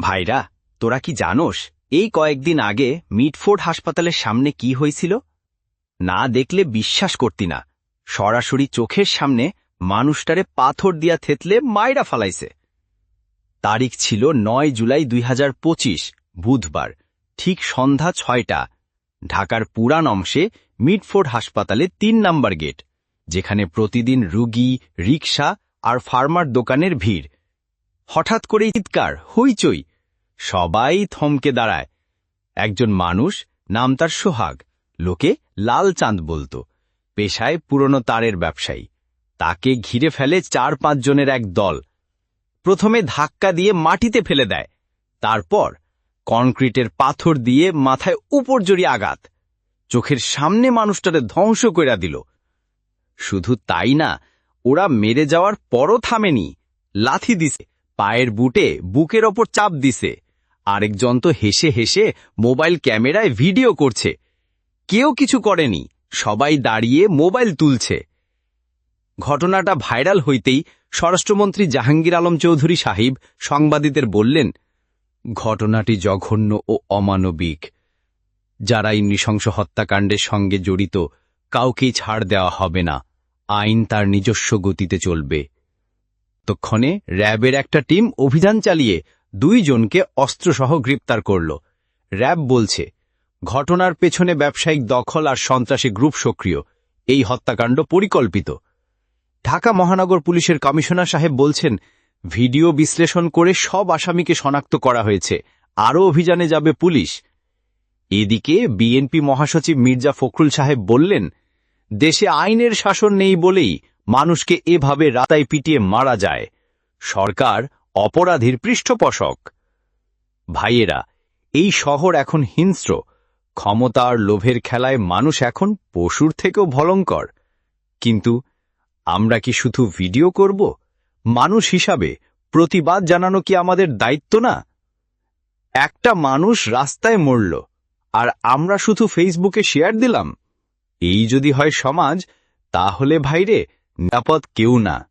ভাইরা, তোরা কি জানোস, এই কয়েকদিন আগে মিটফোর্ড হাসপাতালের সামনে কি হয়েছিল? না দেখলে বিশ্বাস করতি না। সরাসরি চোখের সামনে মানুষটারে পাথর দিয়া থেতলে মায়রা ফালাইছে। তারিখ ছিল নয় জুলাই দুই হাজার পঁচিশ, বুধবার, ঠিক সন্ধ্যা ছয়টা, ঢাকার পুরান অংশে মিটফোর্ড হাসপাতালে তিন নাম্বার গেট, যেখানে প্রতিদিন রুগী, রিকশা আর ফার্মার দোকানের ভিড়। হঠাৎ করে চিৎকার, হইচই সবাই থমকে দাঁড়ায়। একজন মানুষ নাম তার সোহাগ, লোকে লাল চাঁদ বলত, পেশায় পুরনো তারের ব্যবসায়ী। তাকে ঘিরে ফেলে চার পাঁচ জনের এক দল। প্রথমে ধাক্কা দিয়ে মাটিতে ফেলে দেয়, তারপর কনক্রিটের পাথর দিয়ে মাথায় উপর জড়িয়ে আঘাত। চোখের সামনে মানুষটারে ধ্বংস কইরা দিল। শুধু তাই না, ওরা মেরে যাওয়ার পরও থামেনি। লাথি দিছে, পায়ের বুটে বুকের ওপর চাপ দিছে। আরেকজন তো হেসে হেসে মোবাইল ক্যামেরায় ভিডিও করছে। কেউ কিছু করেনি, সবাই দাঁড়িয়ে মোবাইল তুলছে। ঘটনাটা ভাইরাল হইতেই স্বরাষ্ট্রমন্ত্রী জাহাঙ্গীর আলম চৌধুরী সাহিব সাংবাদিকদের বললেন, ঘটনাটি জঘন্য ও অমানবিক। যারা এই নৃশংস হত্যাকাণ্ডের সঙ্গে জড়িত, কাউকেই ছাড় দেওয়া হবে না। আইন তার নিজস্ব গতিতে চলবে। তক্ষণে র্যাবের একটা টিম অভিযান চালিয়ে দুইজনকে অস্ত্রসহ গ্রেপ্তার করল। র্যাব বলছে, ঘটনার পেছনে ব্যবসায়িক দখল আর সন্ত্রাসী গ্রুপ সক্রিয়। এই হত্যাকাণ্ড পরিকল্পিত। ঢাকা মহানগর পুলিশের কমিশনার সাহেব বলছেন, ভিডিও বিশ্লেষণ করে সব আসামিকে শনাক্ত করা হয়েছে। আরও অভিযানে যাবে পুলিশ। এদিকে বিএনপি মহাসচিব মির্জা ফখরুল সাহেব বললেন, দেশে আইনের শাসন নেই বলেই মানুষকে এভাবে রাতায় পিটিয়ে মারা যায়। সরকার অপরাধীর পৃষ্ঠপোষক। ভাইয়েরা, এই শহর এখন হিংস্র। ক্ষমতা আর লোভের খেলায় মানুষ এখন পশুর থেকেও ভলঙ্কর কিন্তু আমরা কি শুধু ভিডিও করব? মানুষ হিসাবে প্রতিবাদ জানানো কি আমাদের দায়িত্ব না? একটা মানুষ রাস্তায় মরল, আর আমরা শুধু ফেসবুকে শেয়ার দিলাম। এই যদি হয় সমাজ, তাহলে ভাইরে, নিরাপদ কেউ না।